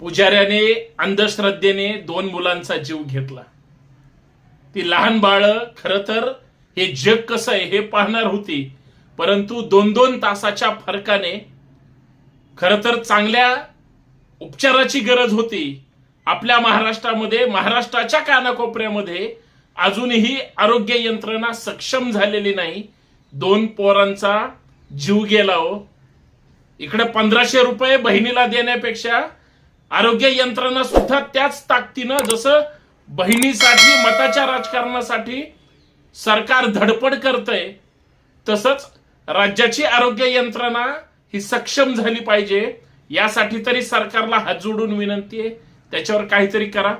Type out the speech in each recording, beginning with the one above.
पुजाऱ्याने अंधश्रद्धेने दोन मुलांचा जीव घेतला. ती लहान बाळ खर तर हे जग कसं आहे हे पाहणार होती परंतु दोन दोन तासाच्या फरकाने खर तर चांगल्या उपचाराची गरज होती. आपल्या महाराष्ट्रामध्ये महाराष्ट्राच्या कानाकोपऱ्यामध्ये अजूनही आरोग्य यंत्रणा सक्षम झालेली नाही. दोन पोरांचा जीव गेला हो. इकडे पंधराशे रुपये बहिणीला देण्यापेक्षा आरोग्य यंत्रणा सुद्धा त्याच ताकदीनं जसं बहिणीसाठी मताच्या राजकारणासाठी सरकार धडपड करतंय तसंच राज्याची आरोग्य यंत्रणा ही सक्षम झाली पाहिजे. यासाठी तरी सरकारला हात जोडून विनंती आहे. त्याच्यावर काहीतरी करा.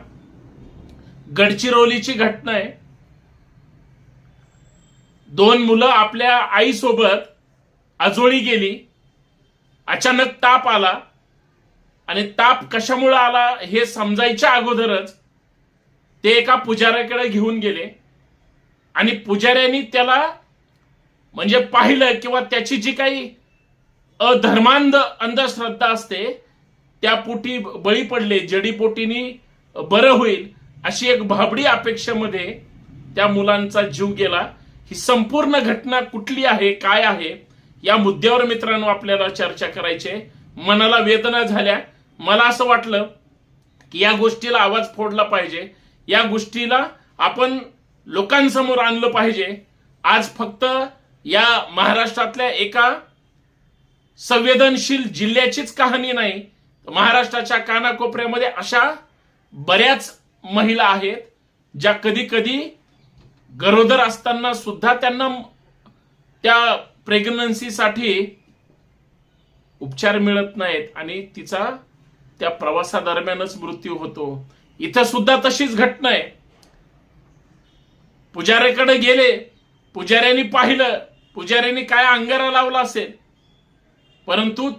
गडचिरोलीची घटना आहे. दोन मुलं आपल्या आईसोबत आजोळी गेली. अचानक ताप आला. आणि ताप कशामुळे आला हे समजायच्या अगोदरच ते एका पुजाऱ्याकडे घेऊन गेले. आणि पुजाऱ्यांनी त्याला म्हणजे पाहिलं किंवा त्याची जी काही अधर्मांध अंधश्रद्धा असते त्या पोटी बळी पडले जडीपोटीनी बरं होईल अशी एक भाबडी अपेक्षेमध्ये त्या मुलांचा जीव गेला. ही संपूर्ण घटना कुठली आहे काय आहे या मुद्द्यावर मित्रांनो आपल्याला चर्चा करायची मनाला वेदना झाल्या. मला असं वाटलं की या गोष्टीला आवाज फोडला पाहिजे. या गोष्टीला आपण लोकांसमोर आणलं पाहिजे. आज फक्त या महाराष्ट्रातल्या एका संवेदनशील जिल्ह्याचीच कहाणी नाही महाराष्ट्राच्या कानाकोपऱ्यामध्ये अशा बऱ्याच महिला आहेत ज्या कधी कधी गरोदर असताना सुद्धा त्यांना त्या प्रेग्नन्सीसाठी उपचार मिळत नाहीत आणि तिचा त्या प्रवासादरम्यानच मृत्यू होतो. इथं सुद्धा तशीच घटना आहे. पुजाऱ्याकडे गेले पुजाऱ्यांनी पाहिलं पुजाऱ्यांनी काय अंगारा लावला असेल? परंतु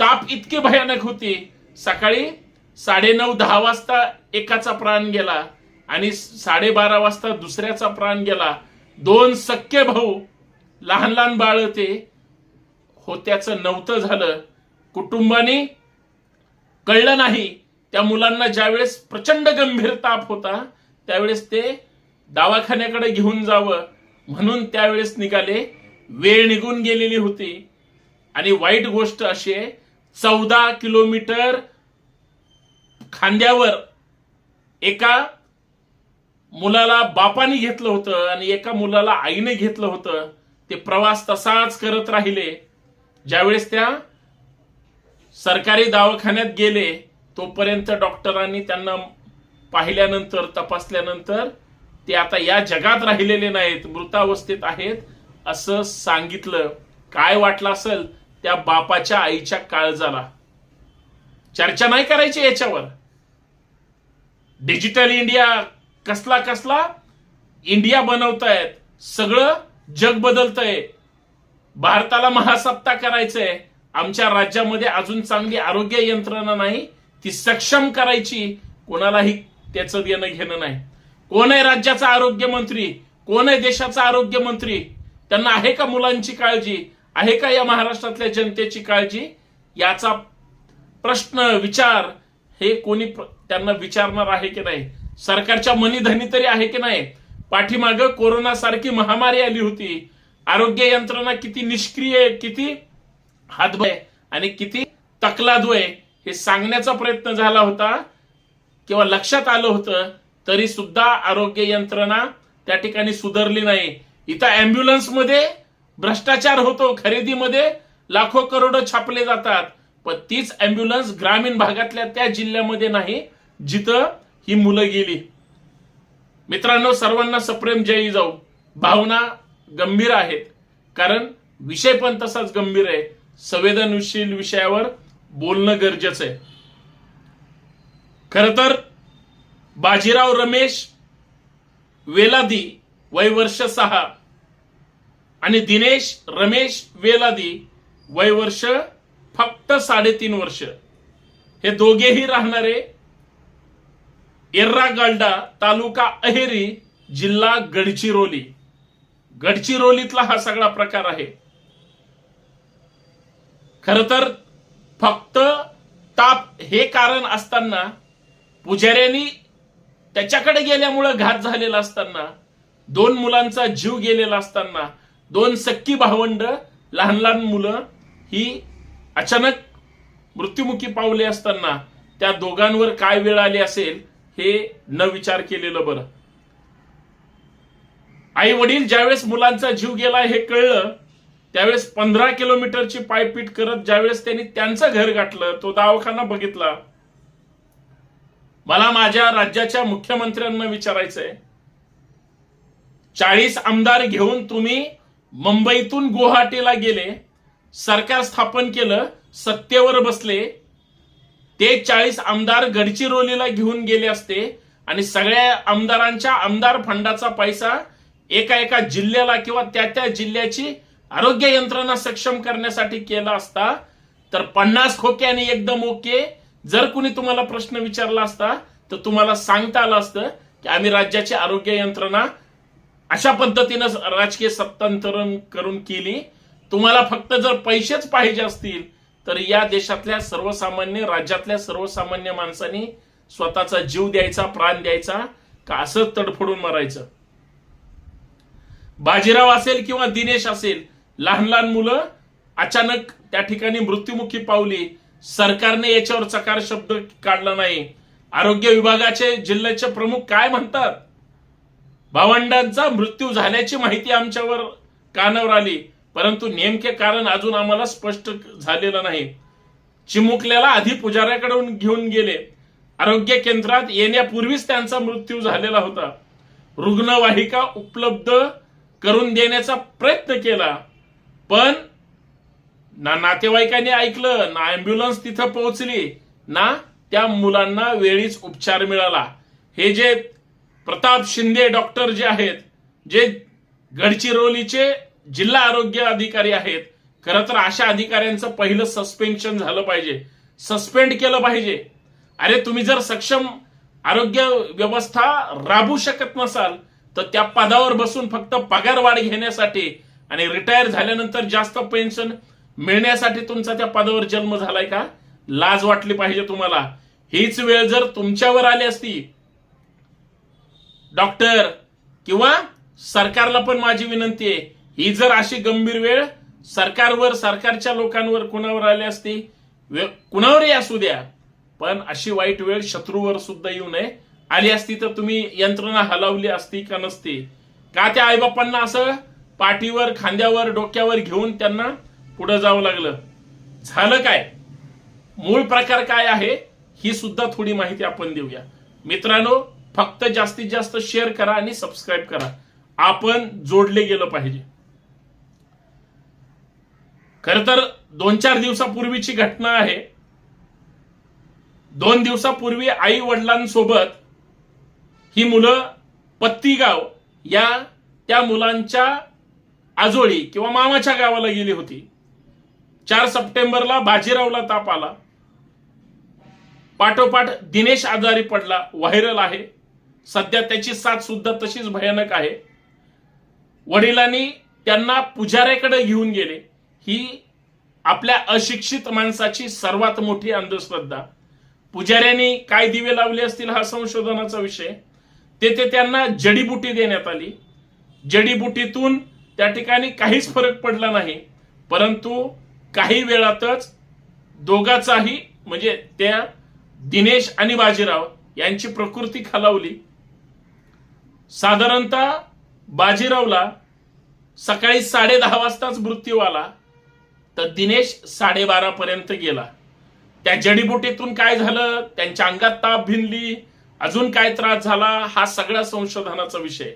ताप इतकी भयानक होती. सकाळी साडेनऊ दहा वाजता एकाचा प्राण गेला आणि साडेबारा वाजता दुसऱ्याचा प्राण गेला. दोन सख्खे भाऊ लहान लहान बाळ ते होत्याचं नव्हतं झालं. कुटुंबाने कळलं नाही. त्या मुलांना ज्यावेळेस प्रचंड गंभीर ताप होता त्यावेळेस ते दवाखान्याकडे घेऊन जावं म्हणून त्यावेळेस निघाले वेळ निघून गेलेली होती. आणि वाईट गोष्ट अशी आहे चौदा किलोमीटर खांद्यावर एका मुलाला बापाने घेतलं होतं आणि एका मुलाला आईने घेतलं होतं. ते प्रवास तसाच करत राहिले. ज्यावेळेस त्या सरकारी दवाखान्यात गेले तोपर्यंत डॉक्टरांनी त्यांना पाहिल्यानंतर तपासल्यानंतर ते आता या जगात राहिलेले नाहीत मृतावस्थेत आहेत असं सांगितलं. काय वाटलं असेल? त्या बापाच्या आईच्या काळजाला. चर्चा नाही करायची याच्यावर. डिजिटल इंडिया कसला कसला इंडिया बनवतायत. सगळं जग बदलतंय. भारताला महासत्ता करायचंय. आमच्या राज्यामध्ये अजून चांगली आरोग्य यंत्रणा नाही ती सक्षम करायची कोणालाही त्याचं देणं घेणं नाही. कोण आहे राज्याचा आरोग्य मंत्री? कोण आहे देशाचा आरोग्य मंत्री? त्यांना आहे का मुलांची काळजी? आहे का या महाराष्ट्रातल्या जनतेची काळजी? याचा प्रश्न विचार हे कोणी त्यांना विचारणार आहे की नाही? सरकारच्या मनीधनी तरी आहे की नाही? पाठीमाग कोरोना सारखी महामारी आली होती. आरोग्य यंत्रणा किती निष्क्रिय किती हातभय आणि किती तकलादू आहे हे सांगण्याचा प्रयत्न झाला होता. किंवा लक्षात आलं होतं तरी सुद्धा आरोग्य यंत्रणा त्या ठिकाणी सुधारली नाही. इथं अँब्युलन्समध्ये भ्रष्टाचार होतो खरेदीमध्ये लाखो करोड छापले जातात. पण तीच अँब्युलन्स ग्रामीण भागातल्या त्या जिल्ह्यामध्ये नाही जिथं ही मुलं गेली. मित्रांनो सर्वांना सप्रेम जयी जाऊ. भावना गंभीर आहेत. कारण विषय पण तसाच गंभीर आहे. संवेदनशील विषयावर बोलणं गरजेचं आहे. खर तर बाजीराव रमेश वेलादी वय वर्ष सहा आणि दिनेश रमेश वेलादी वय वर्ष फक्त साडेतीन वर्ष. हे दोघेही राहणारे एर्रागाल्डा तालुका अहेरी जिल्हा गडचिरोली. गडचिरोलीतला हा सगळा प्रकार आहे. खर तर फक्त ताप हे कारण असताना पुजाऱ्यांनी त्याच्याकडे गेल्यामुळं घात झालेला असताना दोन मुलांचा जीव गेलेला असताना दोन सक्की भावंड लहान लहान मुलं ही अचानक मृत्युमुखी पावले असताना त्या दोघांवर काय वेळ आली असेल हे न विचार केलेलं बरं. आई वडील ज्यावेळेस मुलांचा जीव गेला हे कळलं त्यावेळेस पंधरा किलोमीटरची पायपीट करत ज्यावेळेस त्यांनी त्यांचं घर गाठलं तो दवाखाना बघितला. मला माझ्या राज्याच्या मुख्यमंत्र्यांना विचारायचंय. चाळीस आमदार घेऊन तुम्ही मुंबईतून गुवाहाटीला गेले सरकार स्थापन केलं सत्तेवर बसले ते चाळीस आमदार गडचिरोलीला घेऊन गेले असते आणि सगळ्या आमदारांच्या आमदार फंडाचा पैसा एका एका जिल्ह्याला किंवा त्या त्या जिल्ह्याची आरोग्य यंत्रणा सक्षम करण्यासाठी केला असता तर पन्नास खोके आणि एकदम ओके. जर कुणी तुम्हाला प्रश्न विचारला असता तर तुम्हाला सांगता आलं असतं की आम्ही राज्याची आरोग्य यंत्रणा अशा पद्धतीनं राजकीय सत्तांतरण करून केली. तुम्हाला फक्त जर पैसेच पाहिजे असतील तर या देशातल्या सर्वसामान्य राज्यातल्या सर्वसामान्य माणसांनी स्वतःचा जीव द्यायचा प्राण द्यायचा का असं तडफडून मरायचं? बाजीराव असेल किंवा दिनेश असेल लहान लहान मुलं अचानक त्या ठिकाणी मृत्युमुखी पावली. सरकारने याच्यावर चकार शब्द काढला नाही. आरोग्य विभागाचे जिल्ह्याचे प्रमुख काय म्हणतात? भावंडांचा मृत्यू झाल्याची माहिती आमच्यावर कानावर आली. परंतु नेमके कारण अजून आम्हाला स्पष्ट झालेलं नाही. चिमुकल्याला आधी पुजाऱ्याकडून घेऊन गेले. आरोग्य केंद्रात येण्यापूर्वीच त्यांचा मृत्यू झालेला होता. रुग्णवाहिका उपलब्ध करून देण्याचा प्रयत्न केला. पण ना नातेवाईकांनी ऐकलं ना अँब्युलन्स तिथं पोहोचली ना त्या मुलांना वेळीच उपचार मिळाला. हे जे प्रताप शिंदे डॉक्टर जे आहेत जे गडचिरोलीचे जिल्हा आरोग्य अधिकारी आहेत खरं तर अशा अधिकाऱ्यांचं पहिलं सस्पेन्शन झालं पाहिजे. सस्पेंड केलं पाहिजे. अरे तुम्ही जर सक्षम आरोग्य व्यवस्था राबू शकत नसाल तर त्या पदावर बसून फक्त पगार वाढ घेण्यासाठी आणि रिटायर झाल्यानंतर जास्त पेन्शन मिळण्यासाठी तुमचा त्या पदावर जन्म झालाय का? लाज वाटली पाहिजे तुम्हाला. हीच वेळ जर तुमच्यावर आली असती डॉक्टर किंवा सरकारला पण माझी विनंती आहे ही जर अशी गंभीर वेळ सरकारवर सरकारच्या लोकांवर कुणावर आली असती कुणावरही असू द्या पण अशी वाईट वेळ शत्रूवर सुद्धा येऊ नये. आली असती तर तुम्ही यंत्रणा हलवली असती का नसती? का त्या आईबापांना असं पाठीवर खांद्यावर डोक्यावर घेऊन त्यांना पुढे जावं लागलं. झालं काय? मूळ प्रकार काय आहे? ही सुद्धा थोडी माहिती आपण देऊया. मित्रांनो फक्त जास्तीत जास्त शेअर करा आणि सबस्क्राईब करा. आपण जोडले गेलं पाहिजे. खर तर दोन चार दिवसापूर्वीची घटना आहे. दोन दिवसापूर्वी आई वडिलांसोबत ही मुलं पत्तीगाव या त्या मुलांच्या आजोळी किंवा मामाच्या गावाला गेली होती. चार सप्टेंबरला बाजीरावला ताप आला. पाठोपाठ दिनेश आजारी पडला व्हायरल आहे. सध्या त्याची साथ सुद्धा तशीच भयानक आहे. वडिलांनी त्यांना पुजाऱ्याकडे घेऊन गेले. ही आपल्या अशिक्षित माणसाची सर्वात मोठी अंधश्रद्धा. पुजाऱ्यांनी काय दिवे लावले असतील हा संशोधनाचा विषय. तेथे त्यांना जडीबुटी देण्यात आली. जडीबुटीतून त्या ठिकाणी काहीच फरक पडला नाही. परंतु काही वेळातच दोघाचाही म्हणजे त्या दिनेश आणि बाजीराव यांची प्रकृती खालावली. साधारणतः बाजीरावला सकाळी साडे दहा वाजताच मृत्यू आला तर दिनेश साडेबारा पर्यंत गेला. त्या जडीबुटीतून काय झालं? त्यांच्या अंगात ताप भिनली. अजून काय त्रास झाला? हा सगळा संशोधनाचा विषय.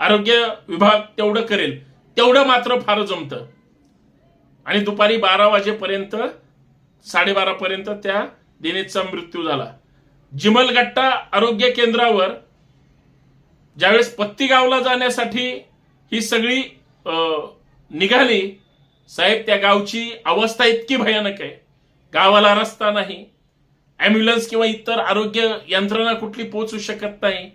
आरोग्य विभाग तेवढं करेल तेवढं मात्र फार जमतं. आणि दुपारी बारा वाजेपर्यंत साडेबारा पर्यंत त्या दिनेशचा मृत्यू झाला. जिमलगट्टा आरोग्य केंद्रावर ज्यावेळेस पत्तीगावला जाण्यासाठी ही सगळी निघाली साहेब त्या गावची अवस्था इतकी भयानक आहे. गावाला रस्ता नाही. ॲम्ब्युलन्स किंवा इतर आरोग्य यंत्रणा कुठली पोहोचू शकत नाही.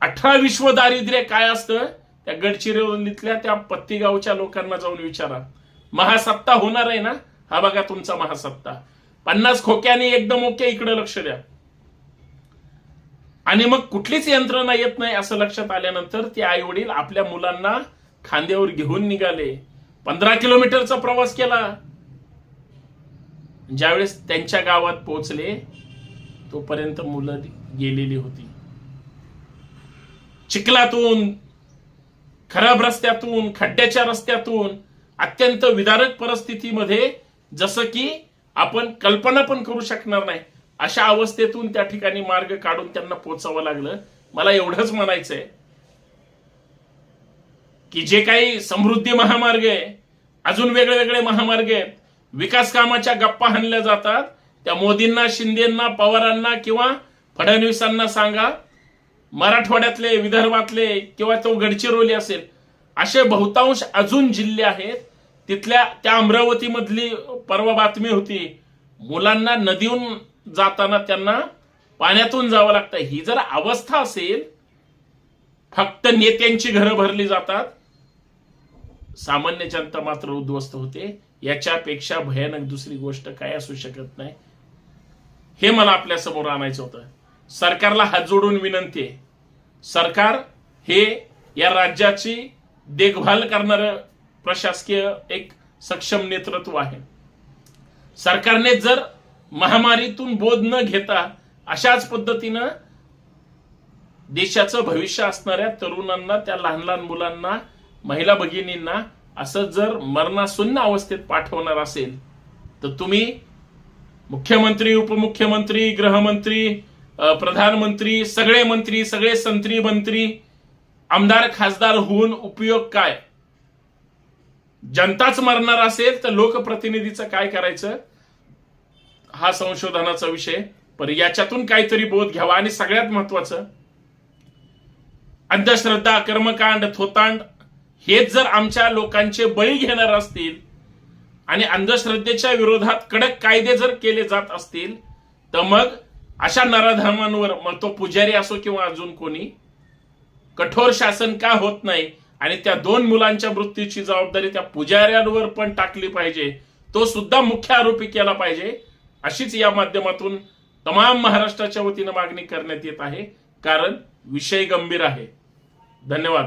अठरा विश्व दारिद्र्य काय असतं? त्या गडचिरोलीतल्या त्या पत्तीगावच्या लोकांना जाऊन विचारा. महासत्ता होणार आहे ना? हा बघा तुमचा महासत्ता. पन्नास खोक्याने एकदम ओके इकडे लक्ष द्या. आणि मग कुठलीच यंत्रणा येत नाही असं लक्षात आल्यानंतर ते आई वडील आपल्या मुलांना खांद्यावर घेऊन निघाले. पंधरा किलोमीटरचा प्रवास केला. ज्यावेळेस त्यांच्या गावात पोहोचले तोपर्यंत मुलं गेलेली होती. चिखलातून खराब रस्त्यातून खड्ड्याच्या रस्त्यातून अत्यंत विदारक परिस्थितीमध्ये जसं की आपण कल्पना पण करू शकणार नाही. अशा अवस्थेतून त्या ठिकाणी मार्ग काढून त्यांना पोचावं लागलं. मला एवढंच म्हणायचंय की जे काही समृद्धी महामार्ग आहे अजून वेगळे वेगळे महामार्ग आहेत विकास कामाच्या गप्पा हाणल्या जातात. त्या मोदींना शिंदेना पवारांना किंवा फडणवीसांना सांगा मराठवाड्यातले विदर्भातले किंवा तो गडचिरोली असेल असे बहुतांश अजून जिल्हे आहेत. तिथल्या त्या अमरावती मधली परवा बातमी होती मुलांना नदीहून जाताना त्यांना पाण्यातून जावं लागतं. ही जर अवस्था असेल फक्त नेत्यांची घरं भरली जातात. सामान्य जनता मात्र उद्ध्वस्त होते. याच्यापेक्षा भयानक दुसरी गोष्ट काय असू शकत नाही. हे मला आपल्यासमोर आणायचं होतं. सरकारला हात जोडून विनंती आहे. सरकार हे या राज्याची देखभाल करणार प्रशासकीय एक सक्षम नेतृत्व आहे. सरकारने जर महामारीतून बोध न घेता अशाच पद्धतीनं देशाचं भविष्य असणाऱ्या तरुणांना त्या लहान लहान मुलांना महिला भगिनींना असं जर मरणासुन्न अवस्थेत पाठवणार असेल तर तुम्ही मुख्यमंत्री उपमुख्यमंत्री गृहमंत्री प्रधानमंत्री सगळे मंत्री सगळे संत्री मंत्री आमदार खासदार होऊन उपयोग काय? जनताच मरणार असेल तर लोकप्रतिनिधीचं काय करायचं? हा संशोधनाचा विषय. पण याच्यातून काहीतरी बोध घ्यावा आणि सगळ्यात महत्वाचं अंधश्रद्धा कर्मकांड थोतांड हेच जर आमच्या लोकांचे बळी घेणार असतील आणि अंधश्रद्धेच्या विरोधात कडक कायदे जर केले जात असतील तर मग अशा नराधमांवर मग तो पुजारी असो किंवा अजून कोणी कठोर शासन का होत नाही आणि त्या दोन मुलांच्या मृत्यूची जबाबदारी त्या पुजाऱ्यांवर पण टाकली पाहिजे तो सुद्धा मुख्य आरोपी केला पाहिजे अशीच या माध्यमातून तमाम महाराष्ट्राच्या वतीनं मागणी करण्यात येत आहे कारण विषय गंभीर आहे. धन्यवाद.